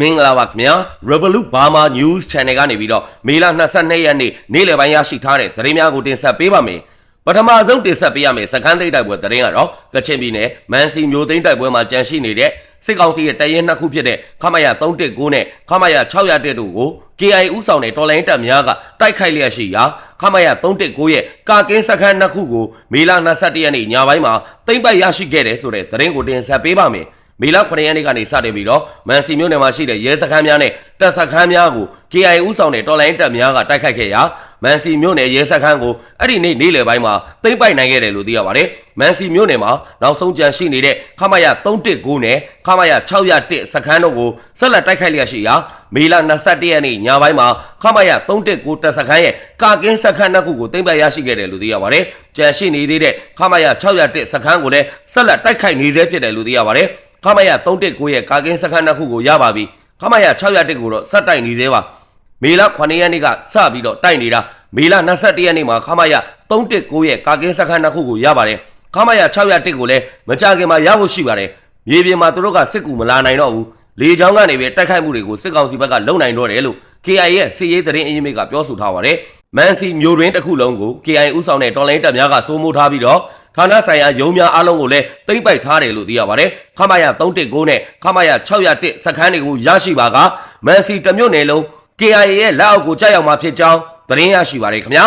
မင်္ဂလာပါခင်ဗျာ Revolut Burma News Channel ကနေပြီးတော့မေလ22ရက်နေ့နေ့လယ်ပိုင်းရရှိထားတဲ့သတင်းများကိုတင်ဆက်ပေးပါမယ်ပထမဆုံးတင်ဆက်ပေးရမယ့်စကန်းသိမ်းတိုက်ပွဲသတင်းကတော့ကချင်ပြည်နယ်မန်စီမျိုးသိမ်းတိုက်ပွဲမှာကြန့်ရှိနေတဲ့စစ်ကောင်စီရဲ့တရင်နှစ်ခုဖြစ်တဲ့ခမရ319နဲ့ခမရ601တို့ကို KI ဥဆောင်တဲ့တော်လိုင်းတပ်များကတိုက်ခိုက်လျက်ရှိရာခမရ319ရဲ့ကာကင်းစခန်းနှစ်ခုကိုမေလ22ရက်နေ့ညပိုင်းမှာသိမ်းပိုက်ရရှိခဲ့တယ်ဆိုတဲ့သတင်းကိုတင်ဆက်ပေးပါမယ် မေလ9ရက်နေ့ကနေစတင်ပြီးတော့မန်စီမြို့နယ်မှာရှိတဲ့ရဲစခန်းများနဲ့တပ်စခန်းများကို KI ဥဆောင်တဲ့တော်လိုင်းတပ်များကတိုက်ခိုက်ခဲ့ရာမန်စီမြို့နယ်ရဲစခန်းကိုအဲ့ဒီနေ့နေ့လယ်ပိုင်းမှာသိမ်းပိုက်နိုင်ခဲ့တယ်လို့သိရပါတယ်။မန်စီမြို့နယ်မှာနောက်ဆုံးကြံရှိနေတဲ့ခမရ319နဲ့ခမရ601စခန်းတို့ကိုဆက်လက်တိုက်ခိုက်လျက်ရှိရာမေလ21ရက်နေ့ညပိုင်းမှာခမရ319တပ်စခန်းရဲ့ကာကင်းစခန်းနှစ်ခုကိုသိမ်းပိုက်ရရှိခဲ့တယ်လို့သိရပါတယ်။ကြံရှိနေသေးတဲ့ခမရ601စခန်းကိုလည်းဆက်လက်တိုက်ခိုက်နေသေးဖြစ်တယ်လို့သိရပါတယ်။ ခမရ319ရဲ့ကာကင်းစခန်းနှစ်ခုကိုရပါပြီ။ခမရ601ကိုတော့ဆက်တိုက်နေသေးပါ။မေလ9ရက်နေ့ကစပြီးတော့တိုက်နေတာမေလ21ရက်နေ့မှာခမရ319ရဲ့ကာကင်းစခန်းနှစ်ခုကိုရပါတယ်ခမရ601ကိုလည်းမကြခင်မှာရဖို့ရှိပါတယ်မြေပြင်မှာသူတို့ကစစ်ကူမလာနိုင်တော့ဘူးလေချောင်းကနေပဲတိုက်ခိုက်မှုတွေကိုစစ်ကောင်စီဘက်ကလုံနိုင်တော့တယ်လို့ KI ရဲ့စစ်ရေးသတင်းအရင်းမြစ်ကပြောဆိုထားပါတယ်မန်စီမျိုးရင်းတစ်ခုလုံးကို KI ဥဆောင်တဲ့တော်လိုင်းတပ်များကစိုးမိုးထားပြီးတော့ ဌာနဆိုင်ရာရုံးများအားလုံးကိုလည်းသိမ့်ပိုက်ထားတယ်လို့သိရပါတယ်ခမရ319နဲ့ခမရ601စခန်းတွေကိုရရှိပါကမန်စီတစ်မြို့နယ်လုံး KIA ရဲ့လက်အောက်ကိုကြောက်ရောက်မှာဖြစ်ကြောင်းသတင်းရရှိပါတယ်ခင်ဗျာ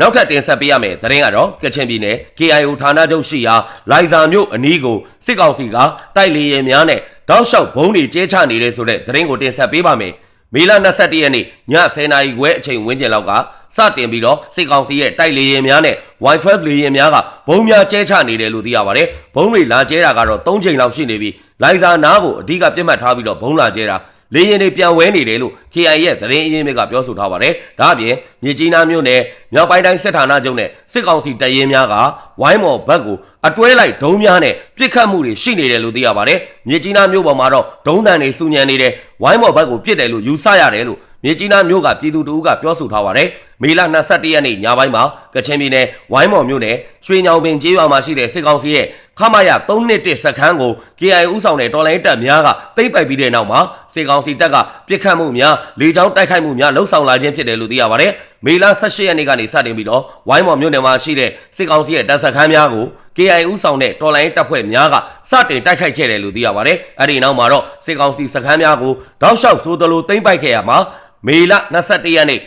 နောက်ထပ်တင်ဆက်ပေးရမယ့်သတင်းကတော့ကချင်ပြည်နယ် KIO ဌာနချုပ်ရှိရာလိုင်ဇာမြို့အနီးကိုစစ်ကောင်စီကတိုက်လေရင်များနဲ့တောက်လျှောက်ဘုံတွေကျဲချနေတဲ့ဆိုတဲ့သတင်းကိုတင်ဆက်ပေးပါမယ် မေလ22ရက်နေ့ည10:00နာရီခွဲအချိန်ဝန်းကျင်လောက်ကစတင်ပြီးတော့စစ်ကောင်စီရဲ့တိုက်လေရင်များနဲ့ Y12 လေရင်များကဘုံများကျဲချနေတယ်လို့သိရပါတယ်ဘုံတွေလာကျဲတာကတော့3ချိန်လောက်ရှိနေပြီလိုင်ဇာနားကိုအဓိကပြစ်မှတ်ထားပြီးတော့ဘုံလာကျဲတာ လေရင်တွေပြန်ဝဲနေတယ်လို့ KI ရဲ့သတင်းအရင်းမြစ်ကပြောဆိုထားပါတယ်။ဒါ့အပြင်မြစ်ကြီးနားမြို့နယ်မြောက်ပိုင်းတိုင်းစစ်ဌာနချုပ်နဲ့စစ်ကောင်စီတပ်ရင်းများကဝိုင်းမော်ဘက်ကိုအတွဲလိုက်ဒုံးများနဲ့ပြစ်ခတ်မှုတွေရှိနေတယ်လို့သိရပါတယ်။မြစ်ကြီးနားမြို့ပေါ်မှာတော့ဒုံးတန်တွေစူညံနေတယ်။ဝိုင်းမော်ဘက်ကိုပြစ်တယ်လို့ယူဆရတယ်လို့မြစ်ကြီးနားမြို့ကပြည်သူတအုပ်ကပြောဆိုထားပါတယ်။မေလ22ရက်နေ့ညပိုင်းမှာကချင်ပြည်နယ်ဝိုင်းမော်မြို့နယ်ရွှေညောင်ပင်ကျေးရွာမှာရှိတဲ့စစ်ကောင်စီရဲ့ ခမရ321စခန်းကို KI ဥဆောင်တဲ့တော်လိုင်းတပ်များကတိတ်ပိုက်ပြီးတဲ့နောက်မှာစစ်ကောင်စီတပ်ကပြစ်ခတ်မှုများလေကြောင်းတိုက်ခိုက်မှုများလှုပ်ဆောင်လာခြင်းဖြစ်တယ်လို့သိရပါတယ်။မေလ18ရက်နေ့ကနေစတင်ပြီးတော့ဝိုင်းမော်မြို့နယ်မှာရှိတဲ့စစ်ကောင်စီရဲ့တပ်စခန်းများကို KI ဥဆောင်တဲ့တော်လိုင်းတပ်ဖွဲ့များကစတင်တိုက်ခိုက်ခဲ့တယ်လို့သိရပါတယ်။အဲဒီနောက်မှာတော့စစ်ကောင်စီစခန်းများကိုတောက်လျှောက်ဆိုသလိုတိမ့်ပိုက်ခဲ့ရမှာမေလ21ရက်နေ့ည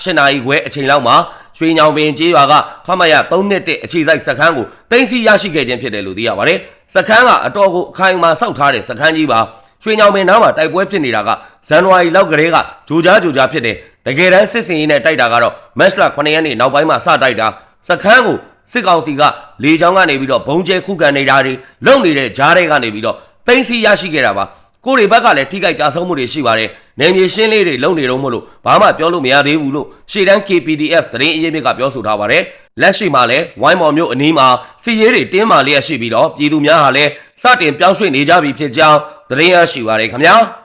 8နာရီခွဲအချိန်လောက်မှာ ရွှေညောင်ပင်ကျေးရွာကခမရ321အခြေစိုက်စခန်းကိုတင်စီရရှိခဲ့ခြင်းဖြစ်တယ်လို့သိရပါတယ်။စခန်းကအတော်ကိုအခိုင်အမာစောက်ထားတဲ့စခန်းကြီးပါရွှေညောင်ပင်နားမှာတိုက်ပွဲဖြစ်နေတာကဇန်နဝါရီလောက်ကတည်းကဂျိုကြားဂျိုကြားဖြစ်တယ်။တကယ်တမ်းစစ်စင်ရေးနဲ့တိုက်တာကတော့မတ်လ9ရက်နေ့နောက်ပိုင်းမှာစတိုက်တာစခန်းကိုစစ်ကောင်စီကလေချောင်းကနေပြီးတော့ဘုံကျဲခုခံနေတာတွေလုံနေတဲ့ဂျားတွေကနေပြီးတော့တင်စီရရှိခဲ့တာပါ။ ကိုရီဘက်ကလည်းထိခိုက်ကြဆုံးမှုတွေရှိပါတယ်။နေမြေရှင်းလေးတွေလုံနေတော့မလို့ဘာမှပြောလို့မရသေးဘူးလို့ရှေ့တန်း KPDF သတင်းအရင်းမြစ်ကပြောဆိုထားပါတယ်။လက်ရှိမှာလည်းဝိုင်းမော်မျိုးအနီးမှာစီရေးတွေတင်းမာလျက်ရှိပြီးတော့ပြည်သူများဟာလည်းစတင်ပြောင်းရွှေ့နေကြပြီဖြစ်ကြောင်းသတင်းရရှိပါတယ်ခင်ဗျာ။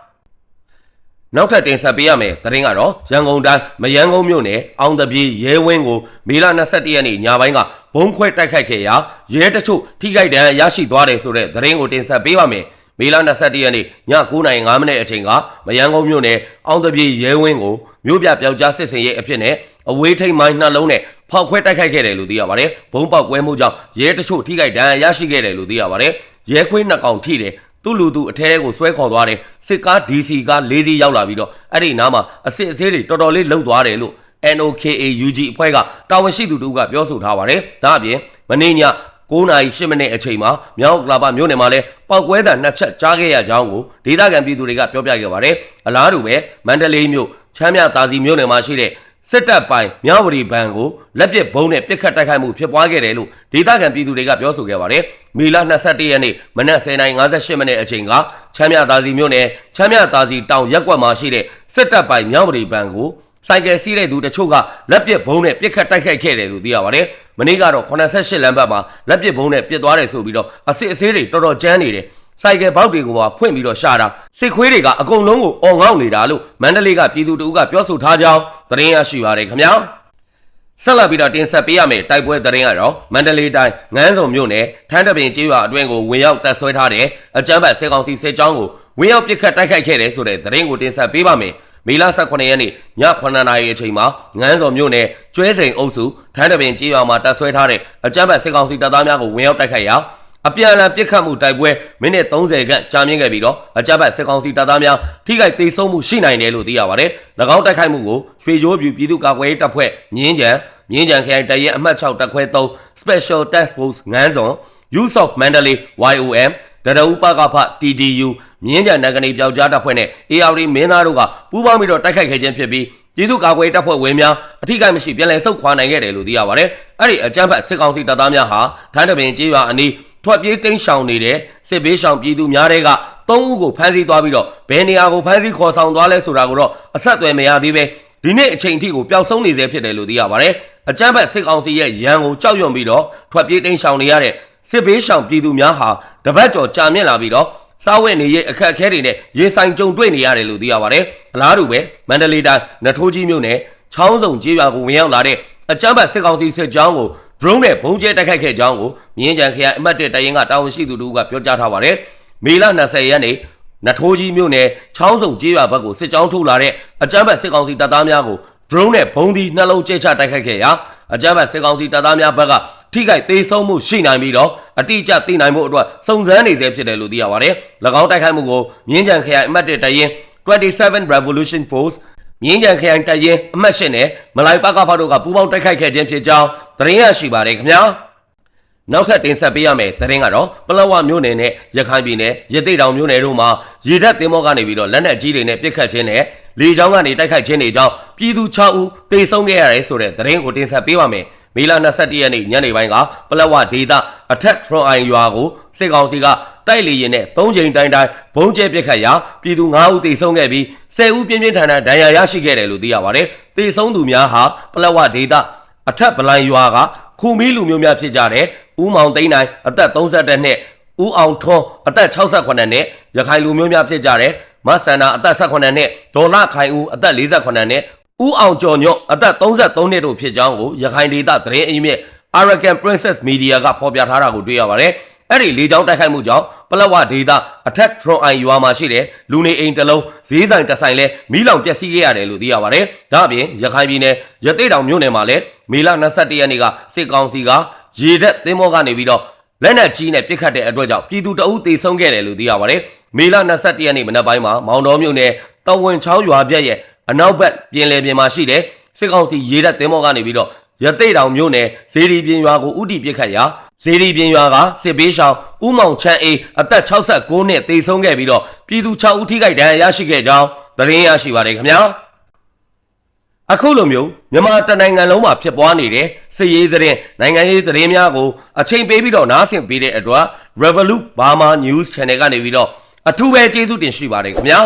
နောက်ထပ်တင်ဆက်ပေးရမယ်သတင်းကတော့ရန်ကုန်တိုင်းမယန်းကုန်းမြို့နယ်အောင်တပြေရဲဝင်းကိုမေလ22ရက်နေ့ညပိုင်းကဘုံခွဲတိုက်ခိုက်ခဲ့ရာရဲတချို့ထိခိုက်ဒဏ်ရာရရှိသွားတယ်ဆိုတဲ့သတင်းကိုတင်ဆက်ပေးပါမယ်။ မေလ22ရက်နေ့ည9:05မိနစ်အချိန်ကမယန်းကုန်းမြို့နယ်အောင်တပြေရဲဝင်းကိုမြို့ပြပျောက်ကြားစစ်စင်ရေးအဖြစ်နဲ့အဝေးထိန်မိုင်းနှလုံးနဲ့ဖောက်ခွဲတိုက်ခိုက်ခဲ့တယ်လို့သိရပါတယ်။ဘုံပေါက်ကွဲမှုကြောင့်ရဲတချို့ထိခိုက်ဒဏ်ရာရရှိခဲ့တယ်လို့သိရပါတယ်။ရဲခွေးနှစ်ကောင်ထိတယ်သူ့လူသူအထဲကိုဆွဲခေါ်သွားတယ်စစ်ကား DC ကား၄စီးရောက်လာပြီးတော့အဲ့ဒီနားမှာအစစ်အဆေးတွေတော်တော်လေးလှုပ်သွားတယ်လို့ NOKA UG အဖွဲ့ကတာဝန်ရှိသူတို့ကပြောဆိုထားပါတယ်ဒါအပြင်မနေ့ည 9နာရီ10မိနစ်အချိန်မှာမြောက်ကလာပမြို့နယ်မှာလဲပောက်ကွဲတာနှစ်ချက်ကြားခဲ့ရကြောင်းကိုဒေသခံပြည်သူတွေကပြောပြခဲ့ပါတယ်အလားတူပဲမန္တလေးမြို့ချမ်းမြသာစီမြို့နယ်မှာရှိတဲ့စစ်တပ်ပိုင်းမြဝတီဘဏ်ကိုလက်ပစ်ဘုံနဲ့ပစ်ခတ်တိုက်ခိုက်မှုဖြစ်ပွားခဲ့တယ်လို့ဒေသခံပြည်သူတွေကပြောဆိုခဲ့ပါတယ်။မေလ22ရက်နေ့မနက်10:58မိနစ်အချိန်ကချမ်းမြသာစီမြို့နယ်ချမ်းမြသာစီတောင်ရက်ကွက်မှာရှိတဲ့စစ်တပ်ပိုင်းမြဝတီဘဏ်ကိုစိုက်ကယ်စီးတဲ့သူတချို့ကလက်ပစ်ဘုံနဲ့ပစ်ခတ်တိုက်ခိုက်ခဲ့တယ်လို့သိရပါတယ်။ မနေ့ကတော့88လမ်းဘက်မှာလက်ပစ်ဘုံနဲ့ပစ်သွားတယ်ဆိုပြီးတော့အစစ်အဆေးတွေတော်တော်ကျန်းနေတယ်။စိုက်ကယ်ဘောက်တွေကိုပါဖွင့်ပြီးတော့ရှာတာစစ်ခွေးတွေကအကုန်လုံးကိုអော်ငေါက်နေတာလို့မန္တလေးကပြည်သူတို့ကပြောဆိုထားကြောင်းသတင်းရရှိပါတယ်ခင်ဗျာဆက်လက်ပြီးတော့တင်ဆက်ပေးရမယ့်တိုက်ပွဲသတင်းကတော့မန္တလေးတိုင်းငန်းစုံမြို့နယ်ထန်းတပင်ကျေးရွာအတွင်းကိုဝင်ရောက်တပ်ဆွဲထားတဲ့အကြမ်းဖက်စစ်ကောင်စီစစ်ကြောင်းကိုဝင်းရောက်ပစ်ခတ်တိုက်ခိုက်ခဲ့တယ်ဆိုတဲ့သတင်းကိုတင်ဆက်ပေးပါမယ်။ မေလ18ရက်နေ့ည9နာရီအချိန်မှာငန်းစော်မြို့နယ်ကျွဲစိန်အုပ်စုထန်းတပင်ကြေးရွာမှာတပ်ဆွဲထားတဲ့အကြမ်းဖက်စစ်ကောင်စီတပ်သားများကိုဝင်းရောက်တိုက်ခိုက်ရာအပြန်အလှန်ပစ်ခတ်မှုတိုက်ပွဲမိနစ်30ခန့်ကြာမြင့်ခဲ့ပြီးတော့အကြမ်းဖက်စစ်ကောင်စီတပ်သားများထိခိုက်ဒေဆုံးမှုရှိနိုင်တယ်လို့သိရပါတယ်။၎င်းတိုက်ခိုက်မှုကိုရွှေရိုးပြူပြည်သူ့ကာကွယ်ရေးတပ်ဖွဲ့မြင်းကြံမြင်းကြံခရိုင်တရဲအမှတ်6တပ်ခွဲ3 Special Task Force ငန်းစုံ Use of Mandalay YOM တရဦးပကဖ TDU မြင်းကြံနဂနီပြောက်ကြားတပ်ဖွဲ့နဲ့ AR မင်းသားတို့ကပူးပေါင်းပြီးတော့တိုက်ခိုက်ခဲ့ခြင်းဖြစ်ပြီးပြည်သူ့ကာကွယ်ရေးတပ်ဖွဲ့ဝင်များအထိကိမရှိပြန်လည်ဆုတ်ခွာနိုင်ခဲ့တယ်လို့သိရပါတယ်။အဲ့ဒီအကြမ်းဖက်စစ်ကောင်စီတပ်သားများဟာထန်းတပင်ကျေးရွာအနီးထွက်ပြေးတိမ်းရှောင်နေတဲ့စစ်ဘေးရှောင်ပြည်သူများတွေက၃ဦးကိုဖမ်းဆီးသွားပြီးတော့ဘယ်နေရာကိုဖမ်းဆီးခေါ်ဆောင်သွားလဲဆိုတာကိုတော့အဆက်အသွယ်မရသေးပဲဒီနေ့အချိန်ထိကိုပျောက်ဆုံးနေသေးဖြစ်တယ်လို့သိရပါတယ်။အကြမ်းဖက်စစ်ကောင်စီရဲ့ရန်ကိုကြောက်ရွံ့ပြီးတော့ထွက်ပြေးတိမ်းရှောင်နေရတဲ့စစ်ဘေးရှောင်ပြည်သူများဟာတပတ်ကျော်ကြာမြင့်လာပြီးတော့ စားဝတ်နေရေးအခက်အခဲတွေနဲ့ရေဆိုင်ကြုံတွေ့နေရတယ်လို့သိရပါတယ်။အလားတူပဲမန္တလေးတိုင်းနထိုးကြီးမြို့နယ်ချောင်းစုံကျေးရွာကိုဝင်ရောက်လာတဲ့အကြမ်းဖက်စစ်ကောင်စီစစ်ကြောင်းကို drone နဲ့ဘုံကျဲတိုက်ခိုက်ခဲ့ကြောင်းကိုမြင်းကြံခရိုင်အမှတ်1တရင်ကတာဝန်ရှိသူတို့ကပြောကြားထားပါတယ်။မေလ20ရက်နေ့နထိုးကြီးမြို့နယ်ချောင်းစုံကျေးရွာဘက်ကိုစစ်ကြောင်းထုတ်လာတဲ့အကြမ်းဖက်စစ်ကောင်စီတပ်သားများကို drone နဲ့ဘုံဒီနှလုံးကျဲချတိုက်ခိုက်ခဲ့ရာအကြမ်းဖက်စစ်ကောင်စီတပ်သားများဘက်က ထိခိုက်သေးဆုံးမှုရှိနိုင်ပြီးတော့အတိအကျသိနိုင်မှုအတွက်စုံစမ်းနေဆဲဖြစ်တယ်လို့သိရပါတယ်။၎င်းတိုက်ခိုက်မှုကိုမြင်းကြံခရိုင်အမှတ်1တရင်27 Revolution Force မြင်းကြံခရိုင်တရင်အမှတ်၈နဲ့မလိုက်ပကဖတို့ကပူးပေါင်းတိုက်ခိုက်ခဲ့ခြင်းဖြစ်ကြောင်းသတင်းရရှိပါတယ်ခင်ဗျာ။နောက်ထပ်တင်ဆက်ပေးရမယ့်သတင်းကတော့ပလောဝမြို့နယ်နဲ့ရခိုင်ပြည်နယ်ရသေ့တောင်မြို့နယ်တို့မှာရေတပ်သင်္ဘောကနေပြီးတော့လက်နက်ကြီးတွေနဲ့ပစ်ခတ်ခြင်းနဲ့လေကြောင်းကနေတိုက်ခိုက်ခြင်းတွေကြောင့်ပြည်သူ6ဦးသေဆုံးခဲ့ရတယ်ဆိုတဲ့သတင်းကိုတင်ဆက်ပေးပါမယ်။ မေလ21ရက်နေ့ညနေပိုင်းကပလောဝဒေသအထက်ထရွန်အိုင်ရွာကိုစစ်ကောင်စီကတိုက်လေရင်နဲ့၃ချိန်တိုင်းတိုင်းဘုံကျဲပစ်ခတ်ရာပြည်သူ9ဦးသေဆုံးခဲ့ပြီး10ဦးပြင်းပြင်းထန်ထန်ဒဏ်ရာရရှိခဲ့တယ်လို့သိရပါတယ်။သေဆုံးသူများဟာပလောဝဒေသအထက်ပလိုင်ရွာကခူမီလူမျိုးများဖြစ်ကြတဲ့ဦးမောင်သိန်းနိုင်အသက်32နှစ်ဦးအောင်ထွန်းအသက်68နှစ်ရခိုင်လူမျိုးများဖြစ်ကြတဲ့မဆန္ဒအသက်18နှစ်ဒေါ်လာခိုင်ဦးအသက်48နှစ် ဦးအောင်ကျော်ညွတ်အသက်33နှစ်တို့ဖြစ်ကြောင်းကိုရခိုင်ဒေသသတင်းအရင်းမြစ် Arakan Princess Media ကဖော်ပြထားတာကိုတွေ့ရပါတယ်။အဲ့ဒီလေကြောင်းတိုက်ခိုက်မှုကြောင့်ပလက်ဝဒေသအထက်ထရွန်အိုင်ရွာမှာရှိတဲ့လူနေအိမ်တစ်လုံးဈေးဆိုင်တစ်ဆိုင်လဲမီးလောင်ပျက်စီးခဲ့ရတယ်လို့သိရပါတယ်။ဒါ့အပြင်ရခိုင်ပြည်နယ်ရသေ့တောင်မြို့နယ်မှာလည်းမေလ22ရက်နေ့ကစစ်ကောင်စီကရေတပ်သင်္ဘောကနေပြီးတော့လက်နက်ကြီးနဲ့ပစ်ခတ်တဲ့အတွက်ကြောင့်ပြည်သူတအုပ်သေဆုံးခဲ့တယ်လို့သိရပါတယ်။မေလ22ရက်နေ့မနက်ပိုင်းမှာမောင်တော်မြို့နယ်တဝန်ချောင်းရွာပြက်ရဲ့ အနောက်ဘက်ပြင်လယ်ပြင်မှာရှိတဲ့စစ်ကောင်စီရေတပ်သင်္ဘောကနေပြီးတော့ရသိတ်တောင်မြို့နယ်ဇေဒီပြင်ရွာကိုဥတီပစ်ခတ်ရာဇေဒီပြင်ရွာကစစ်ပေးရှောင်းဥမောင်ချမ်းအေးအသက်69နှစ်သေဆုံးခဲ့ပြီးတော့ပြည်သူ6ဦးထိခိုက်ဒဏ်ရာရရှိခဲ့ကြောင်းသတင်းရရှိပါတယ်ခင်ဗျာအခုလိုမျိုးမြန်မာတနိုင်ငံလုံးမှာဖြစ်ပွားနေတဲ့စစ်ရေးသတင်းနိုင်ငံရေးသတင်းများကိုအချိန်ပေးပြီးတော့နားဆင်ပေးတဲ့အတွက် Revolut Burma News Channel ကနေပြီးတော့အထူးပဲကျေးဇူးတင်ရှိပါတယ်ခင်ဗျာ